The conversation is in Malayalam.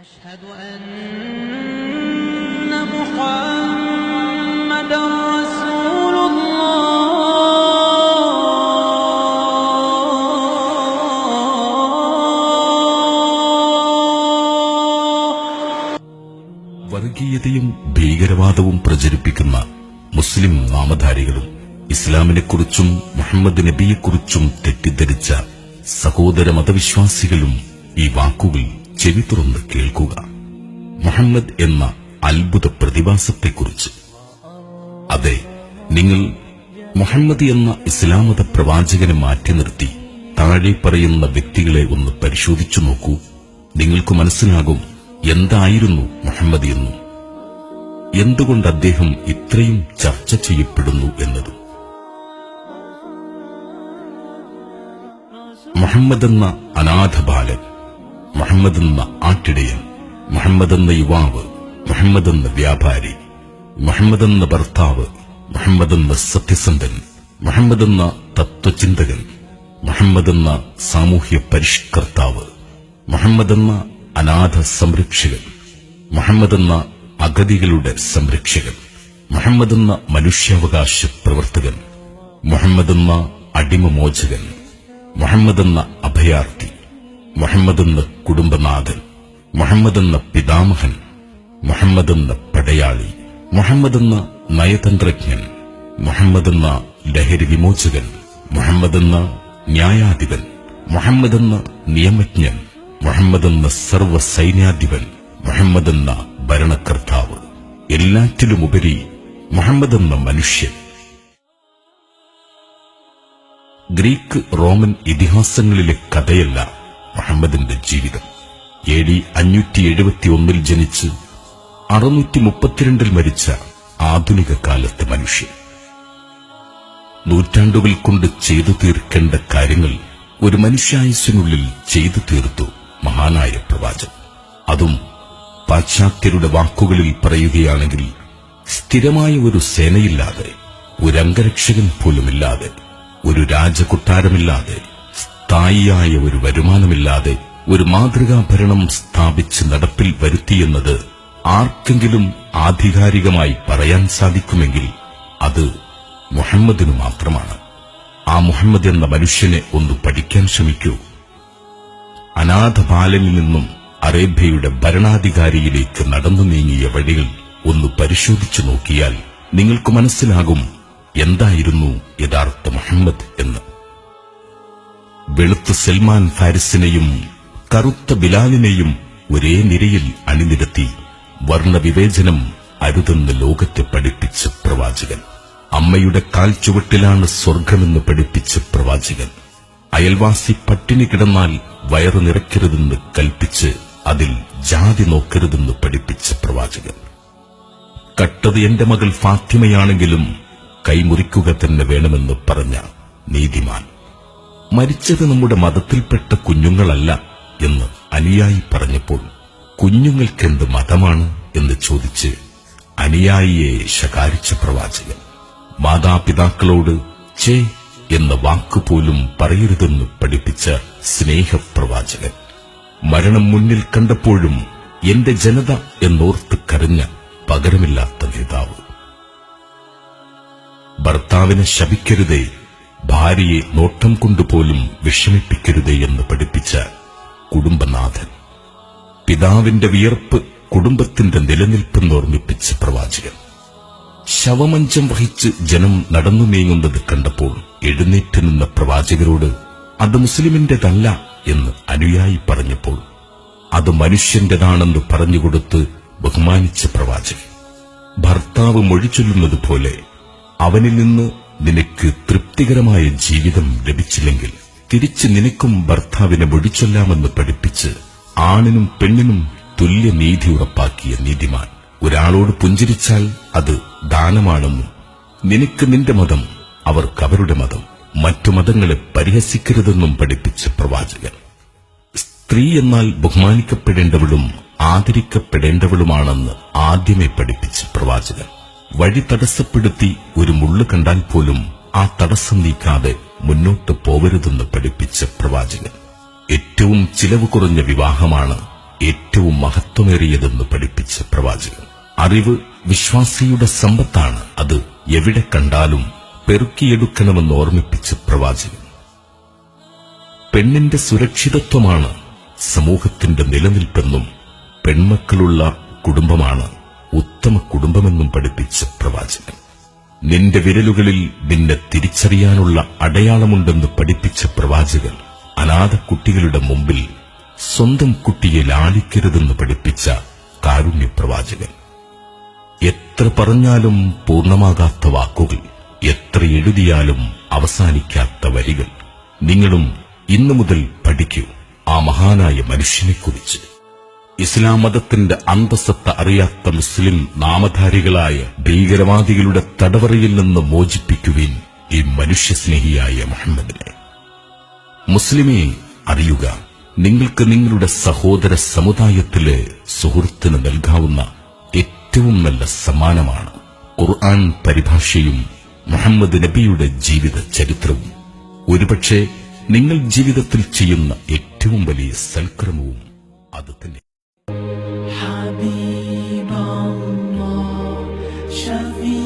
أشهد أن محمد رسول الله വർഗീയതയും ഭീകരവാദവും പ്രചരിപ്പിക്കുന്ന മുസ്ലിം നാമധാരികളും ഇസ്ലാമിനെക്കുറിച്ചും മുഹമ്മദ് നബിയെക്കുറിച്ചും തെറ്റിദ്ധരിച്ച സഹോദര മതവിശ്വാസികളും ഈ വാക്കുകൾ ചെവി തുറന്ന് കേൾക്കുക. മുഹമ്മദ് എന്ന അത്ഭുത പ്രതിഭാസത്തെക്കുറിച്ച്. അതെ നിങ്ങൾ മുഹമ്മദ് എന്ന ഇസ്ലാമത പ്രവാചകനെ മാറ്റി നിർത്തി താഴെ പറയുന്ന വ്യക്തികളെ ഒന്ന് പരിശോധിച്ചു നോക്കൂ. നിങ്ങൾക്ക് മനസ്സിലാകും എന്തായിരുന്നു മുഹമ്മദ് എന്നും. എന്തുകൊണ്ട് അദ്ദേഹം ഇത്രയും ചർച്ച ചെയ്യപ്പെടുന്നു എന്നത്. മുഹമ്മദ് എന്ന അനാഥ ബാലൻ മുഹമ്മദ് എന്ന ആട്ടിടയൻ മുഹമ്മദ് എന്ന യുവാവ് മുഹമ്മദ് എന്ന വ്യാപാരി മുഹമ്മദ് എന്ന ഭർത്താവ് മുഹമ്മദ് എന്ന സത്യസന്ധൻ മുഹമ്മദ് എന്ന തത്വചിന്തകൻ മുഹമ്മദ് എന്ന സാമൂഹ്യ പരിഷ്കർത്താവ് മുഹമ്മദ് എന്ന അനാഥ സംരക്ഷകൻ മുഹമ്മദ് എന്ന അഗതികളുടെ സംരക്ഷകൻ മുഹമ്മദ് എന്ന മനുഷ്യാവകാശ പ്രവർത്തകൻ മുഹമ്മദ് എന്ന അടിമമോചകൻ മുഹമ്മദ് എന്ന അഭയാർത്ഥി മുഹമ്മദ് എന്ന കുടുംബനാഥൻ മുഹമ്മദ് എന്ന പിതാമഹൻ മുഹമ്മദ് എന്ന പടയാളി മുഹമ്മദ് എന്ന നയതന്ത്രജ്ഞൻ മുഹമ്മദ് എന്ന ലഹരി വിമോചകൻ മുഹമ്മദ് എന്ന ന്യായാധിപൻ മുഹമ്മദ് എന്ന നിയമജ്ഞൻ മുഹമ്മദ് എന്ന സർവ സൈന്യാധിപൻ മുഹമ്മദ് എന്ന ഭരണകർത്താവ്. എല്ലാറ്റിലുമുപരി മുഹമ്മദ് എന്ന മനുഷ്യൻ. ഗ്രീക്ക് റോമൻ ഇതിഹാസങ്ങളിലെ കഥയല്ല മുഹമ്മദിന്റെ ജീവിതം. എ ഡി അഞ്ഞൂറ്റി എഴുപത്തി ഒന്നിൽ ജനിച്ച് അറുന്നൂറ്റി മുപ്പത്തിരണ്ടിൽ മരിച്ച ആധുനിക കാലത്തെ മനുഷ്യൻ. നൂറ്റാണ്ടുകൾ കൊണ്ട് ചെയ്തു തീർക്കേണ്ട കാര്യങ്ങൾ ഒരു മനുഷ്യായുസിനുള്ളിൽ ചെയ്തു തീർത്തു മഹാനായ പ്രവാചകൻ. അതും പാശ്ചാത്യരുടെ വാക്കുകളിൽ പറയുകയാണെങ്കിൽ സ്ഥിരമായ ഒരു സേനയില്ലാതെ ഒരു അംഗരക്ഷകൻ പോലുമില്ലാതെ ഒരു രാജകൊട്ടാരമില്ലാതെ സ്ഥായിയായ ഒരു വരുമാനമില്ലാതെ ഒരു മാതൃകാ ഭരണം സ്ഥാപിച്ച് നടപ്പിൽ വരുത്തിയെന്നത് ആർക്കെങ്കിലും ആധികാരികമായി പറയാൻ സാധിക്കുമെങ്കിൽ അത് മുഹമ്മദിനു മാത്രമാണ്. ആ മുഹമ്മദ് എന്ന മനുഷ്യനെ ഒന്ന് പഠിക്കാൻ ശ്രമിക്കൂ. അനാഥ ബാലനിൽ നിന്നും അറേബ്യയുടെ ഭരണാധികാരിയിലേക്ക് നടന്നു നീങ്ങിയ വഴികൾ ഒന്ന് പരിശോധിച്ചു നോക്കിയാൽ നിങ്ങൾക്ക് മനസ്സിലാകും എന്തായിരുന്നു യഥാർത്ഥ മുഹമ്മദ് എന്ന്. വെളുത്ത സൽമാൻ ഫാരിസിനെയും കറുത്ത ബിലാലിനെയും ഒരേ നിരയിൽ അണിനിരത്തി വർണവിവേചനം അരുതെന്ന് ലോകത്തെ പഠിപ്പിച്ച പ്രവാചകൻ. അമ്മയുടെ കാൽച്ചുവട്ടിലാണ് സ്വർഗമെന്ന് പഠിപ്പിച്ച പ്രവാചകൻ. അയൽവാസി പട്ടിണി കിടന്നാൽ വയറു നിറയ്ക്കരുതെന്ന് കൽപ്പിച്ച് അതിൽ ജാതി നോക്കരുതെന്ന് പഠിപ്പിച്ച പ്രവാചകൻ. കട്ടത് എന്റെ മകൾ ഫാത്തിമയാണെങ്കിലും കൈമുറിക്കുക തന്നെ വേണമെന്ന് പറഞ്ഞ നീതിമാൻ. മരിച്ചത് നമ്മുടെ മതത്തിൽപ്പെട്ട കുഞ്ഞുങ്ങളല്ല എന്ന് അനുയായി പറഞ്ഞപ്പോൾ കുഞ്ഞുങ്ങൾക്കെന്ത് മതമാണ് എന്ന് ചോദിച്ച് അനുയായിയെ ശകാരിച്ച പ്രവാചകൻ മാതാപിതാക്കളോട് ചേ എന്ന വാക്കുപോലും പറയരുതെന്ന് പഠിപ്പിച്ച സ്നേഹപ്രവാചകൻ മരണം മുന്നിൽ കണ്ടപ്പോഴും എന്റെ ജനത എന്നോർത്ത് കരഞ്ഞ പകരമില്ലാത്ത നേതാവ്. ഭർത്താവിനെ ശപിക്കരുതേ ഭാര്യയെ നോട്ടം കൊണ്ടുപോലും വിഷമിപ്പിക്കരുതേ എന്ന് പഠിപ്പിച്ച കുടുംബനാഥൻ. പിതാവിന്റെ വിയർപ്പ് കുടുംബത്തിന്റെ നിലനിൽപ്പെന്ന് ഓർമ്മിപ്പിച്ച പ്രവാചകൻ. ശവമഞ്ചം വഹിച്ച് ജനം നടന്നു നീങ്ങുന്നത് കണ്ടപ്പോൾ എഴുന്നേറ്റ് നിന്ന പ്രവാചകരോട് അത് മുസ്ലിമിന്റേതല്ല എന്ന് അനുയായി പറഞ്ഞപ്പോൾ അത് മനുഷ്യന്റേതാണെന്ന് പറഞ്ഞുകൊടുത്ത് ബഹുമാനിച്ച പ്രവാചകൻ. ഭർത്താവ് മൊഴിച്ചൊല്ലുന്നത് പോലെ അവനിൽ നിന്ന് നിനക്ക് തൃപ്തികരമായ ജീവിതം ലഭിച്ചില്ലെങ്കിൽ തിരിച്ച് നിനക്കും ഭർത്താവിനെ ഒഴിച്ചൊല്ലാമെന്ന് പഠിപ്പിച്ച് ആണിനും പെണ്ണിനും തുല്യനീതി ഉറപ്പാക്കിയ നീതിമാൻ. ഒരാളോട് പുഞ്ചിരിച്ചാൽ അത് ദാനമാണെന്നും നിനക്ക് നിന്റെ മതം അവർക്ക് അവരുടെ മതം മറ്റു മതങ്ങളെ പരിഹസിക്കരുതെന്നും പഠിപ്പിച്ച പ്രവാചകൻ. സ്ത്രീ എന്നാൽ ബഹുമാനിക്കപ്പെടേണ്ടവളും ആദരിക്കപ്പെടേണ്ടവളുമാണെന്ന് ആദ്യമേ പഠിപ്പിച്ച പ്രവാചകൻ. വഴി തടസ്സപ്പെടുത്തി ഒരു മുള്ളു കണ്ടാൽ പോലും ആ തടസ്സം നീക്കാതെ മുന്നോട്ട് പോവരുതെന്ന് പഠിപ്പിച്ച പ്രവാചകൻ. ഏറ്റവും ചിലവ് കുറഞ്ഞ വിവാഹമാണ് ഏറ്റവും മഹത്വമേറിയതെന്ന് പഠിപ്പിച്ച പ്രവാചകൻ. അറിവ് വിശ്വാസിയുടെ സമ്പത്താണ് അത് എവിടെ കണ്ടാലും പെറുക്കിയെടുക്കണമെന്ന് ഓർമ്മിപ്പിച്ച പ്രവാചകൻ. പെണ്ണിന്റെ സുരക്ഷിതത്വമാണ് സമൂഹത്തിന്റെ നിലനിൽപ്പെന്നും പെൺമക്കളുള്ള കുടുംബമാണ് ഉത്തമ കുടുംബമെന്നും പഠിപ്പിച്ച പ്രവാചകൻ. നിന്റെ വിരലുകളിൽ നിന്നെ തിരിച്ചറിയാനുള്ള അടയാളമുണ്ടെന്ന് പഠിപ്പിച്ച പ്രവാചകൻ അനാഥ കുട്ടികളുടെ മുമ്പിൽ സ്വന്തം കുട്ടിയെ ലാളിക്കരുതെന്ന് പഠിപ്പിച്ച കാരുണ്യ പ്രവാചകൻ. എത്ര പറഞ്ഞാലും പൂർണമാകാത്ത വാക്കുകൾ എത്ര എഴുതിയാലും അവസാനിക്കാത്ത വരികൾ നിങ്ങളും ഇന്നു മുതൽ പഠിക്കൂ ആ മഹാനായ മനുഷ്യനെക്കുറിച്ച്. ഇസ്ലാം മതത്തിന്റെ അന്തസ്സത്ത അറിയാത്ത മുസ്ലിം നാമധാരികളായ ഭീകരവാദികളുടെ തടവറയിൽ നിന്ന് മോചിപ്പിക്കുവിൻ ഈ മനുഷ്യസ്നേഹിയായ മുഹമ്മദിനെ. മുസ്ലിമെ അറിയുക നിങ്ങൾക്ക് നിങ്ങളുടെ സഹോദര സമുദായത്തിലെ സുഹൃത്തിന് നൽകാവുന്ന ഏറ്റവും നല്ല സമ്മാനമാണ് ഖുർആൻ പരിഭാഷയും മുഹമ്മദ് നബിയുടെ ജീവിത ചരിത്രവും. ഒരുപക്ഷെ നിങ്ങൾ ജീവിതത്തിൽ ചെയ്യുന്ന ഏറ്റവും വലിയ സൽക്രമവും അത് തന്നെ. হাবিবাল্লাহ শফি